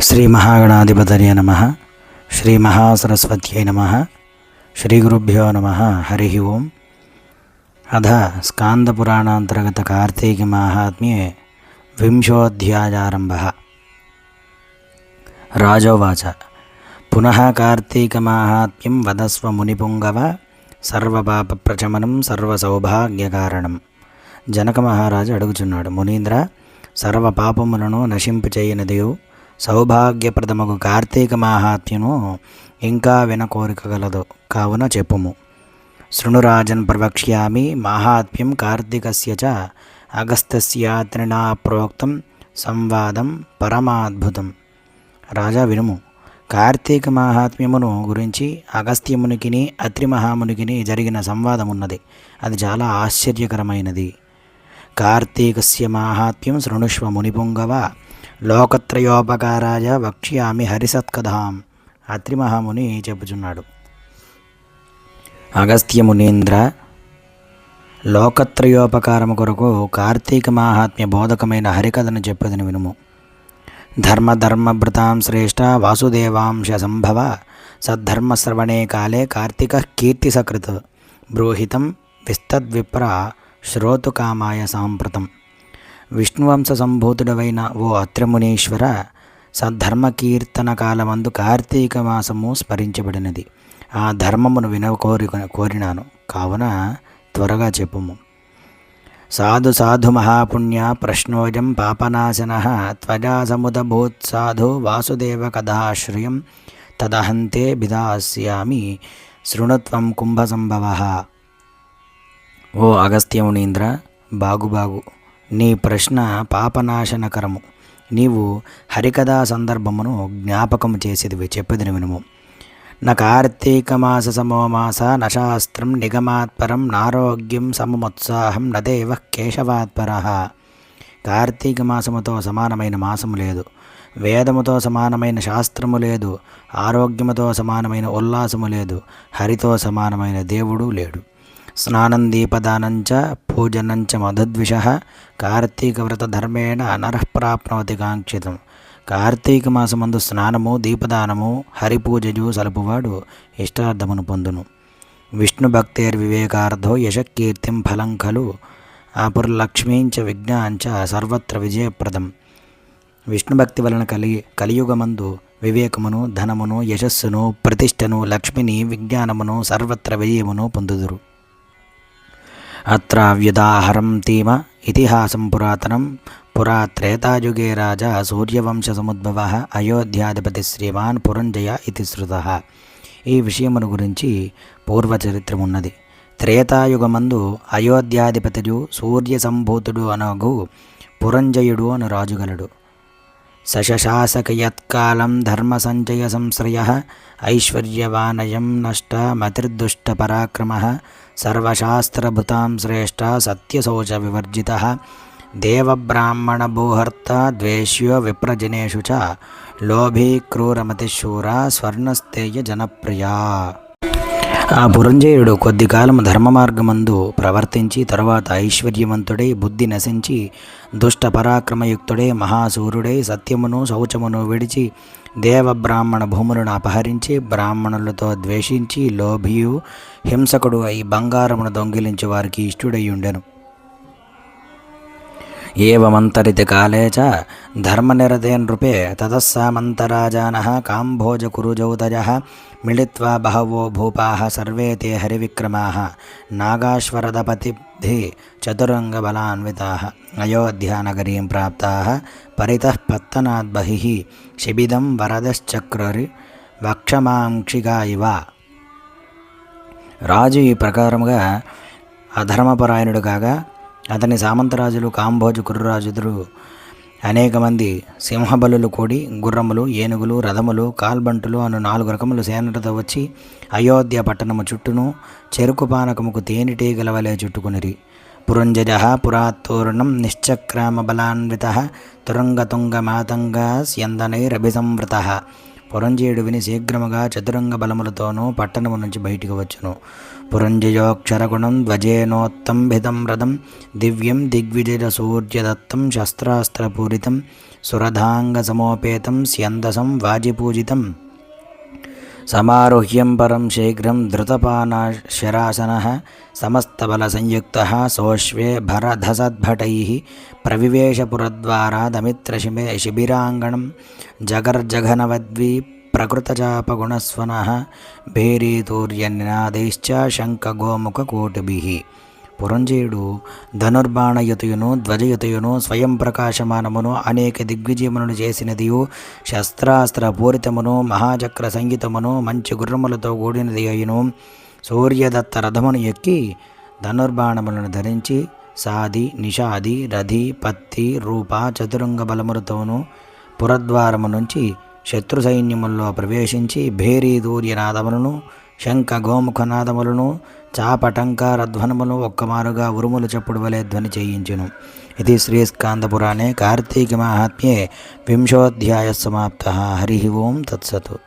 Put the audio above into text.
శ్రీ మహాగణాధిపతయ నమ. శ్రీ మహాసరస్వత్యై నమ. శ్రీ గురుభ్యో నమ. హరి ఓం. అధ స్కాందపురాణాంతర్గత కార్తీక మాహాత్మ్యే వింశోధ్యాయారంభ. రాజోవాచ. పునః కార్తీక మాహాత్మ్యం వదస్వ మునిపుంగవ సర్వపాపప్రచమనం సర్వసౌభాగ్యకారణం. జనక మహారాజు అడుగుచున్నాడు మునీంద్ర సర్వ పాపములను నశింపు చేయనిదియు సౌభాగ్యప్రదముగు కార్తీక మాహాత్మ్యను ఇంకా వినకోరిక గలదు కావున చెప్పుము. శృణురాజన్ ప్రవక్ష్యామి మాహాత్మ్యం కార్తీకస్య చ అగస్త్యత్రినా ప్రోక్తం సంవాదం పరమాద్భుతం. రాజా వినుము. కార్తీక మహాత్మ్యమును గురించి అగస్త్యమునికిని అత్రి మహామునికిని జరిగిన సంవాదమున్నది. అది చాలా ఆశ్చర్యకరమైనది. కార్తీకస్య మాహాత్మ్యం శృణుష్వ మునిపుంగవ? లోకత్రయోపకారాయ వక్ష్యామి హరిసత్కథాం. అత్రిమహాముని చెప్పుచున్నాడు. అగస్త్య మునీంద్ర లోకత్రయోపకారము కొరకు కార్తీక మాహాత్మ్య బోధకమైన హరికథను చెప్పదని వినుము. ధర్మధర్మభృతాం శ్రేష్ట వాసుదేవాంశ సంభవ సద్ధర్మశ్రవణే కాలే కార్తీక కీర్తిసకృత్. బ్రూహితం విస్తద్విప్ర శ్రోతుకామాయ సాంప్రతం. విష్ణువంశ సంభూతుడవైన ఓ అత్రమునీశ్వర సద్ధర్మకీర్తన కాలమందు కార్తీక మాసము స్మరించబడినది. ఆ ధర్మమును వినవ కోరి కోరినాను. కావున త్వరగా చెప్పుము. సాధు సాధు మహాపుణ్య ప్రశ్నోజం పాపనాశన త్వజా సముదభూత్ సాధు వాసుదేవ కథాశ్రయం తదహంతే బిదాస్యామి శృణుత్వం కుంభసంభవ. ఓ అగస్త్యమునీంద్ర బాగు బాగు నీ ప్రశ్న పాపనాశనకరము. నీవు హరికథా సందర్భమును జ్ఞాపకం చేసేది చెప్పేది వినుము. న కార్తీక మాస నశాస్త్రం నిగమాత్పరం నారోగ్యం సమముత్సాహం నదేవ కేశవాత్పర. కార్తీక మాసముతో సమానమైన మాసము లేదు. వేదముతో సమానమైన శాస్త్రము లేదు. ఆరోగ్యముతో సమానమైన ఉల్లాసము లేదు. హరితో సమానమైన దేవుడు లేడు. స్నానం దీపదానంచ పూజనంచ మధుద్విష కార్తీకవ్రతధర్మేణ అనర్హ ప్రాప్నవతి కాంక్షితం. కార్తీక మాసమందు స్నానము దీపదానము హరిపూజయు సలుపువాడు ఇష్టార్థమును పొందును. విష్ణు భక్తేర్ వివేకార్థో యశకీర్తిం ఫలం ఖలు ఆపుర్లక్ష్మీంచ విజ్ఞాంచ సర్వత్ర విజయప్రదం. విష్ణుభక్తి వలన కలి కలియుగమందు వివేకమును ధనమును యశస్సును ప్రతిష్టను లక్ష్మిని విజ్ఞానమును సర్వత్ర విజయమును పొందుదురు. అత్ర వ్యుదాహరం తీమ ఇతిహాసం పురాతనం. పురా త్రేతాయుగే రాజా సూర్యవంశసముద్భవ అయోధ్యాధిపతి శ్రీమాన్ పురంజయ ఇది శృత. ఈ విషయమును గురించి పూర్వచరిత్రమున్నది. త్రేతాయుగమందు అయోధ్యాధిపతుడు సూర్య సంభూతుడు అనగు పురంజయుడు అను రాజుగలడు. సశశాసకయత్కాలం ధర్మ సంచయ సంశ్రయ ఐశ్వర్యవానయం నష్ట మతిర్దుష్ట పరాక్రమ సర్వశాస్త్రభృతాం శ్రేష్ట సత్యశౌచ వివర్జిత. దేవబ్రాహ్మణభూహర్త ద్వేష్యో విప్రజనేషు చ లోభీ క్రూరమతిశూర స్వర్ణస్థేయ జనప్రియా. ఆ పురంజయుడు కొద్ది కాలం ధర్మ మార్గమందు ప్రవర్తించి తరువాత ఐశ్వర్యవంతుడై బుద్ధి నశించి దుష్ట పరాక్రమయుక్తుడై మహాసూరుడై సత్యమును శౌచమును విడిచి దేవ బ్రాహ్మణ భూములను అపహరించి బ్రాహ్మణులతో ద్వేషించి లోభియు హింసకుడు అయి బంగారమును దొంగిలించి వారికి ఇష్టుడై ఉండెను. ఏవమంతరితి చ ధర్మనిరతే నృపే తతస్సామంతరాజాన కాంభోజకురుజౌతజ మిళిత్వా బహవో భూపాः సర్వే తే హరివిక్రమాः నాగాశ్వరదపతిభి చతురంగబలాన్వితాः అయోధ్యానగరీం ప్రాప్తాः పరితః పత్తనాద్ శిబిదం వరదశ్చక్రరి వక్షమాంక్షిగా ఇవ రాజు ఈ ప్రకారముగా అధర్మపరాయణుడు కాగా అతని సామంతరాజులు కాంభోజు కుర్రరాజుదురు అనేక మంది సింహబలులు కూడి గుర్రములు ఏనుగులు రథములు కాల్బంటులు అను నాలుగు రకములు సేనలతో వచ్చి అయోధ్య పట్టణము చుట్టూను చెరుకు పానకముకు తేనెటీగల వలె చుట్టుకునిరి. పురంజజ పురాత్తోరణం నిశ్చక్రామ బలాన్విత తురంగతుంగ మాతంగ స్యందనైరభిసంవృత పురంజయుడు విని శీఘ్రముగా చతురంగ బలములతోనూ పట్టణము నుంచి బయటికి వచ్చును. పురంజయోక్షరగుణం ధ్వజేనోత్తంభితం రథం దివ్యం దిగ్విజయ సూర్యదత్తం శస్త్రాస్త్రపూరితం సురధాంగ సమోపేతం స్యందసం వాజిపూజితం సమారుహ్యం పరం శీఘ్రం ధృతపానా ధృతపానశరాసన సమస్తబలసంయుక్త సోష్వే భరధసద్భటై ప్రవివేశపురద్వారాదమిత్రశిబే శిబిరాంగణం జగర్జఘనవద్వీ ప్రకృతచాపగుణస్వన భేరీతూర్యనినాదైశ్చ శంఖగోముఖకోటిభి పురంజయుడు ధనుర్బాణయుతయును ధ్వజయుతయును స్వయం ప్రకాశమానమును అనేక దిగ్విజయములను చేసినదియు శస్త్రాస్త్ర పూరితమును మహాచక్ర సంగీతమును మంచి గుర్రములతో కూడినది అయిను. సూర్యదత్త రథమును ఎక్కి ధనుర్బాణములను ధరించి సాది నిషాది రథి పత్తి రూప చతురంగ బలములతోనూ పురద్వారము నుంచి శత్రు సైన్యముల్లో ప్రవేశించి భేరీ దూర్యనాదములను శంఖ గోముఖనాదములను చాపటంకారధ్వనములు ఒక్కమారుగా ఉరుములు చప్పుడు వలె ధ్వని చేయించును. ఇది శ్రీస్కాందపురాణే. కార్తీక మాహాత్మ్యే. వింశోధ్యాయ సమాప్త. హరి ఓం తత్సతు.